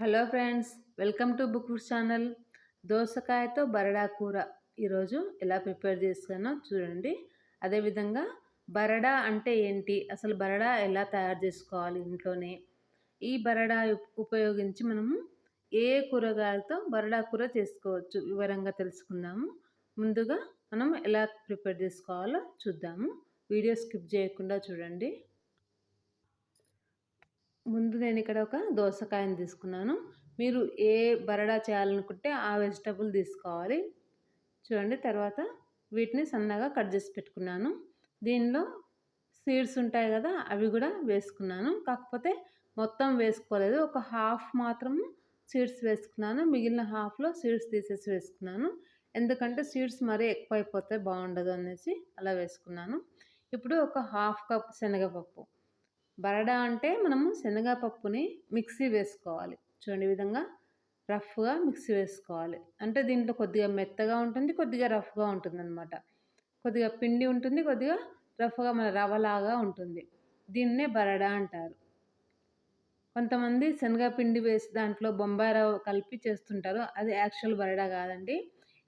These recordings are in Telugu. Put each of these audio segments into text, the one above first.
Hello friends welcome to book channel. దోసకాయతో బరడా కూర. ఈరోజు ఎలా ప్రిపేర్ చేస్తానో చూడండి. అదేవిధంగా బరడా అంటే ఏంటి? అసలు బరడా ఎలా తయారు చేసుకోవాలి ఇంట్లోనే? ఈ బరడా ఉపయోగించి మనము ఏ కూరగాయలతో బరడా కూర చేసుకోవచ్చు? వివరంగా తెలుసుకుందాము. ముందుగా మనం ఎలా ప్రిపేర్ చేసుకోవాలో చూద్దాము. వీడియో స్కిప్ చేయకుండా చూడండి. ముందు నేను ఇక్కడ ఒక దోసకాయని తీసుకున్నాను. మీరు ఏ బరడా చేయాలనుకుంటే ఆ వెజిటబుల్ తీసుకోవాలి. చూడండి తర్వాత వీటిని సన్నగా కట్ చేసి పెట్టుకున్నాను. దీనిలో సీడ్స్ ఉంటాయి కదా అవి కూడా వేసుకున్నాను. కాకపోతే మొత్తం వేసుకోలేదు. ఒక హాఫ్ మాత్రము సీడ్స్ వేసుకున్నాను. మిగిలిన హాఫ్లో సీడ్స్ తీసేసి వేసుకున్నాను. ఎందుకంటే సీడ్స్ మరీ ఎక్కువ అయిపోతే బాగుండదు అనేసి అలా వేసుకున్నాను. ఇప్పుడు ఒక హాఫ్ కప్ శనగపప్పు. బరడా అంటే మనము శనగపప్పుని మిక్సీ వేసుకోవాలి. చూడండి ఈ విధంగా రఫ్గా మిక్సీ వేసుకోవాలి. అంటే దీంట్లో కొద్దిగా మెత్తగా ఉంటుంది కొద్దిగా రఫ్గా ఉంటుంది అనమాట కొద్దిగా పిండి ఉంటుంది కొద్దిగా రఫ్గా మన రవ్వలాగా ఉంటుంది. దీన్నే బరడా అంటారు. కొంతమంది శనగపిండి వేసి దాంట్లో బొంబాయి రవ్వ కలిపి చేస్తుంటారు. అది యాక్చువల్ బరడా కాదండి.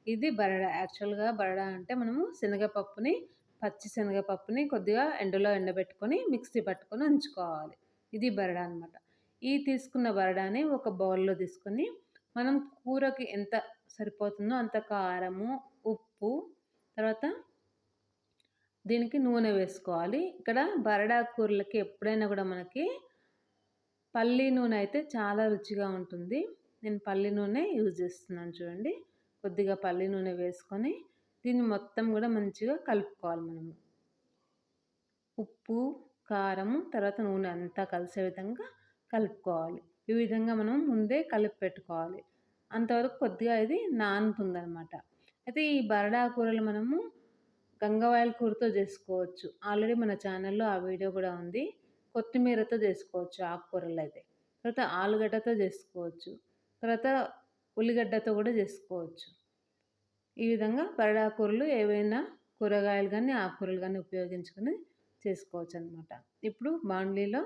ఇది బరడా యాక్చువల్గా బరడా అంటే మనము శనగపప్పుని పచ్చిశనగపప్పుని కొద్దిగా ఎండలో ఎండబెట్టుకొని మిక్సీ పట్టుకొని ఉంచుకోవాలి ఇది బరడా అనమాట ఈ తీసుకున్న బరడాని ఒక బౌల్లో తీసుకొని మనం కూరకి ఎంత సరిపోతుందో అంత కారము ఉప్పు తర్వాత దీనికి నూనె వేసుకోవాలి. ఇక్కడ బరడా కూరలకి ఎప్పుడైనా కూడా మనకి పల్లి నూనె అయితే చాలా రుచిగా ఉంటుంది. నేను పల్లి నూనె యూజ్ చేస్తున్నాను చూడండి. కొద్దిగా పల్లి నూనె వేసుకొని దీన్ని మొత్తం కూడా మంచిగా కలుపుకోవాలి మనము. ఉప్పు కారము తర్వాత నూనె అంతా కలిసే విధంగా కలుపుకోవాలి. ఈ విధంగా మనం ముందే కలిపి పెట్టుకోవాలి. అంతవరకు కొద్దిగా ఇది నానుతుందనమాట అయితే ఈ బరడా కూరలు మనము గంగవాయల కూరతో చేసుకోవచ్చు. ఆల్రెడీ మన ఛానల్లో ఆ వీడియో కూడా ఉంది. కొత్తిమీరతో చేసుకోవచ్చు ఆకుకూరలు అయితే. తర్వాత ఆలుగడ్డతో చేసుకోవచ్చు. తర్వాత ఉల్లిగడ్డతో కూడా చేసుకోవచ్చు. ఈ విధంగా కూరలు ఏవైనా కూరగాయలు కానీ ఆకుకూరలు కానీ ఉపయోగించుకొని చేసుకోవచ్చు అనమాట ఇప్పుడు బాండ్లీలో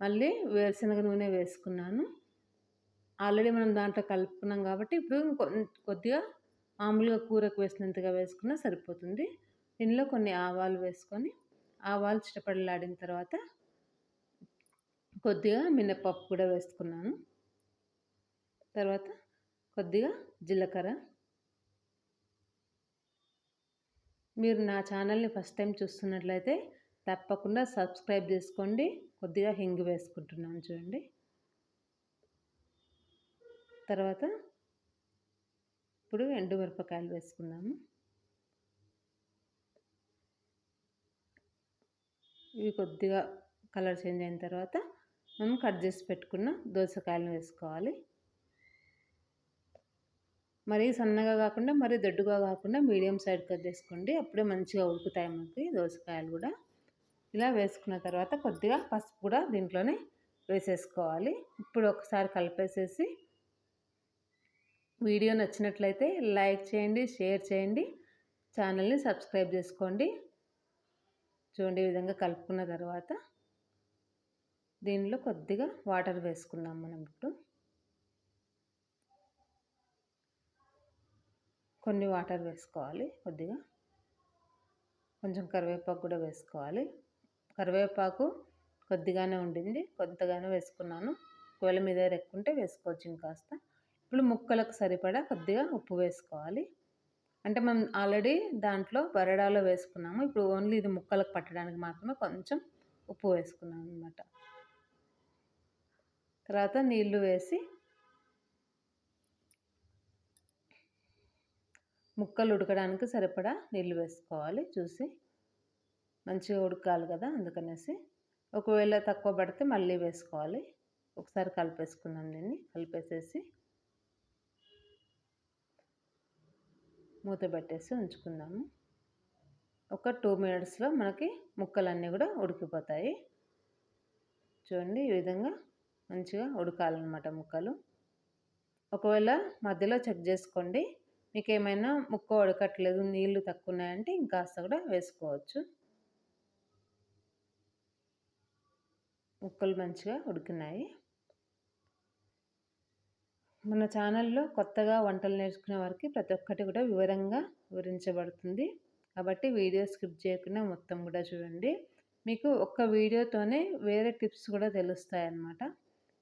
మళ్ళీ వేరుశనగ నూనె వేసుకున్నాను. ఆల్రెడీ మనం దాంట్లో కలుపుకున్నాం కాబట్టి ఇప్పుడు కొద్దిగా మామూలుగా కూరకు వేసినంతగా వేసుకున్నా సరిపోతుంది. దీనిలో కొన్ని ఆవాలు వేసుకొని ఆవాలు చిటపడలాడిన తర్వాత కొద్దిగా మినపప్పు కూడా వేసుకున్నాను. తర్వాత కొద్దిగా జీలకర్ర మీరు నా ఛానల్ని ఫస్ట్ టైం చూస్తున్నట్లయితే తప్పకుండా సబ్స్క్రైబ్ చేసుకోండి. కొద్దిగా హింగ్ వేసుకుంటున్నాను చూడండి. తర్వాత ఇప్పుడు ఎండు మిరపకాయలు వేసుకున్నాము ఇవి కొద్దిగా కలర్ చేంజ్ అయిన తర్వాత మనం కట్ చేసి పెట్టుకున్న దోసకాయలను వేసుకోవాలి. మరీ సన్నగా కాకుండా మరీ దొడ్డుగా కాకుండా మీడియం సైడ్ కట్ చేసుకోండి. అప్పుడే మంచిగా ఉడుకుతాయి మనకి దోసకాయలు కూడా. ఇలా వేసుకున్న తర్వాత కొద్దిగా పసుపు కూడా దీంట్లోనే వేసేసుకోవాలి. ఇప్పుడు ఒకసారి కలిపేసేసి వీడియో నచ్చినట్లయితే లైక్ చేయండి షేర్ చేయండి ఛానల్ని సబ్స్క్రైబ్ చేసుకోండి. చూడండి ఈ విధంగా కలుపుకున్న తర్వాత దీనిలో కొద్దిగా వాటర్ వేసుకున్నాం మనం ఇప్పుడు. కొన్ని వాటర్ వేసుకోవాలి కొద్దిగా. కొంచెం కరివేపాకు కూడా వేసుకోవాలి. కరివేపాకు కొద్దిగానే ఉండింది. కొద్దిగానే వేసుకున్నాను. ఒకవేళ మీ దగ్గర ఎక్కుంటే వేసుకోవచ్చు ఇంకాస్త ఇప్పుడు ముక్కలకు సరిపడా కొద్దిగా ఉప్పు వేసుకోవాలి. అంటే మనం ఆల్రెడీ దాంట్లో బరడాలో వేసుకున్నాము. ఇప్పుడు ఓన్లీ ఇది ముక్కలకు పట్టడానికి మాత్రమే కొంచెం ఉప్పు వేసుకున్నాం అనమాట తర్వాత నీళ్ళు వేసి ముక్కలు ఉడకడానికి సరిపడా నీళ్ళు వేసుకోవాలి. చూసి మంచిగా ఉడకాలి కదా అందుకనేసి. ఒకవేళ తక్కువ పడితే మళ్ళీ వేసుకోవాలి. ఒకసారి కలిపేసుకుందాం దీన్ని. కలిపేసేసి మూత పెట్టేసి ఉంచుకుందాము. ఒక టూ మినిట్స్లో మనకి ముక్కలన్నీ కూడా ఉడికిపోతాయి. చూడండి ఈ విధంగా మంచిగా ఉడకాలన్నమాట ముక్కలు. ఒకవేళ మధ్యలో చెక్ చేసుకోండి. మీకు ఏమైనా ముక్క ఉడకట్లేదు నీళ్ళు తక్కువ ఉన్నాయంటే ఇంకాస్త కూడా వేసుకోవచ్చు. ముక్కలు మంచిగా ఉడికినాయి. మన ఛానల్లో కొత్తగా వంటలు నేర్చుకునే వారికి ప్రతి ఒక్కటి కూడా వివరంగా వివరించబడుతుంది. కాబట్టి వీడియో స్కిప్ చేయకుండా మొత్తం కూడా చూడండి. మీకు ఒక్క వీడియోతోనే వేరే టిప్స్ కూడా తెలుస్తాయి అన్నమాట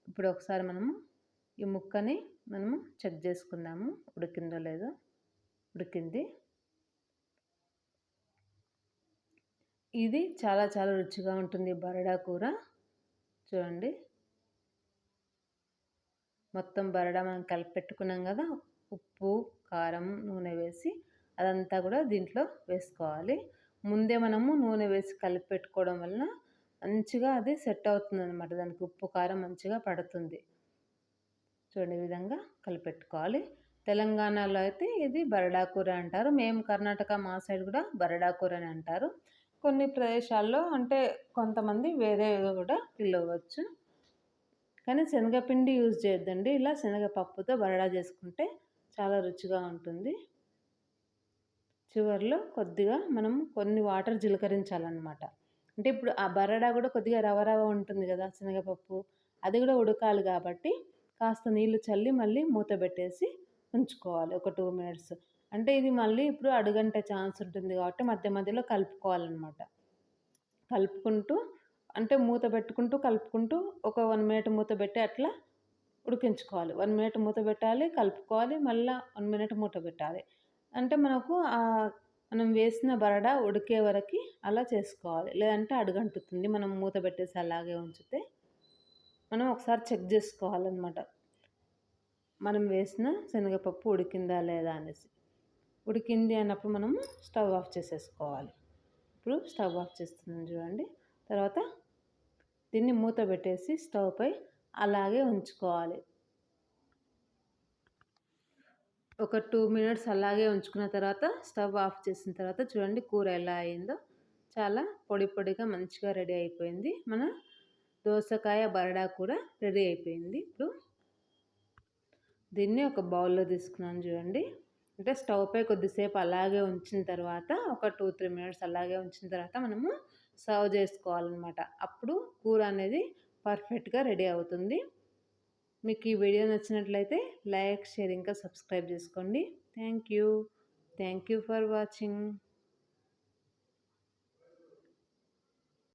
ఇప్పుడు ఒకసారి మనము ఈ ముక్కని మనము చెక్ చేసుకుందాము. ఉడికిందో లేదో? ఉడికింది. ఇది చాలా చాలా రుచిగా ఉంటుంది బరడా కూర. చూడండి. మొత్తం బరడా మనం కలిపి పెట్టుకున్నాం కదా ఉప్పు కారం నూనె వేసి అదంతా కూడా దీంట్లో వేసుకోవాలి. ముందే మనము నూనె వేసి కలిపి పెట్టుకోవడం వలన మంచిగా అది సెట్ అవుతుంది అనమాట దానికి ఉప్పు కారం మంచిగా పడుతుంది. చూడండి విధంగా కలిపెట్టుకోవాలి. తెలంగాణలో అయితే ఇది బరడా కూర అంటారు. మేము కర్ణాటక మా సైడ్ కూడా బరడా కూర అని అంటారు. కొన్ని ప్రదేశాల్లో అంటే కొంతమంది వేరే కూడా పిలవచ్చు. కానీ శనగపిండి యూజ్ చేయొద్దండి. ఇలా శనగపప్పుతో బరడా చేసుకుంటే చాలా రుచిగా ఉంటుంది. చివరిలో కొద్దిగా మనం కొన్ని వాటర్ జీలకరించాలన్నమాట. అంటే ఇప్పుడు ఆ బరడా కూడా కొద్దిగా రవ రవ ఉంటుంది కదా శనగపప్పు. అది కూడా ఉడకాలి కాబట్టి కాస్త నీళ్ళు చల్లి మళ్ళీ మూత పెట్టేసి ఉంచుకోవాలి ఒక టూ మినిట్స్. అంటే ఇది మళ్ళీ ఇప్పుడు అడుగంటే ఛాన్స్ ఉంటుంది కాబట్టి మధ్య మధ్యలో కలుపుకోవాలన్నమాట. కలుపుకుంటూ అంటే మూత పెట్టుకుంటూ కలుపుకుంటూ ఒక వన్ మినిట్ మూత పెట్టి అట్లా ఉడికించుకోవాలి. వన్ మినిట్ మూత పెట్టాలి కలుపుకోవాలి మళ్ళీ వన్ మినిట్ మూత పెట్టాలి. అంటే మనకు మనం వేసిన బరడా ఉడికే వరకు అలా చేసుకోవాలి. లేదంటే అడుగంటుతుంది. మనం మూత పెట్టేసి అలాగే ఉంచితే మనం ఒకసారి చెక్ చేసుకోవాలన్నమాట. మనం వేసిన శనగపప్పు ఉడికిందా లేదా అనేసి. ఉడికింది అన్నప్పుడు మనము స్టవ్ ఆఫ్ చేసేసుకోవాలి. ఇప్పుడు స్టవ్ ఆఫ్ చేస్తున్నాం చూడండి. తర్వాత దీన్ని మూత పెట్టేసి స్టవ్పై అలాగే ఉంచుకోవాలి. ఒక టూ మినిట్స్ అలాగే ఉంచుకున్న తర్వాత స్టవ్ ఆఫ్ చేసిన తర్వాత చూడండి కూర ఎలా అయిందో. చాలా పొడి పొడిగా మంచిగా రెడీ అయిపోయింది. మన దోసకాయ బరడా కూడా రెడీ అయిపోయింది. ఇప్పుడు దీన్ని ఒక బౌల్లో తీసుకున్నాను చూడండి. అంటే స్టవ్ పై కొద్దిసేపు అలాగే ఉంచిన తర్వాత ఒక టూ త్రీ మినిట్స్ అలాగే ఉంచిన తర్వాత మనము సర్వ్ చేసుకోవాలన్నమాట. అప్పుడు కూర అనేది పర్ఫెక్ట్గా రెడీ అవుతుంది. మీకు ఈ వీడియో నచ్చినట్లయితే లైక్ షేర్ ఇంకా సబ్స్క్రైబ్ చేసుకోండి. Thank you. Thank you for watching.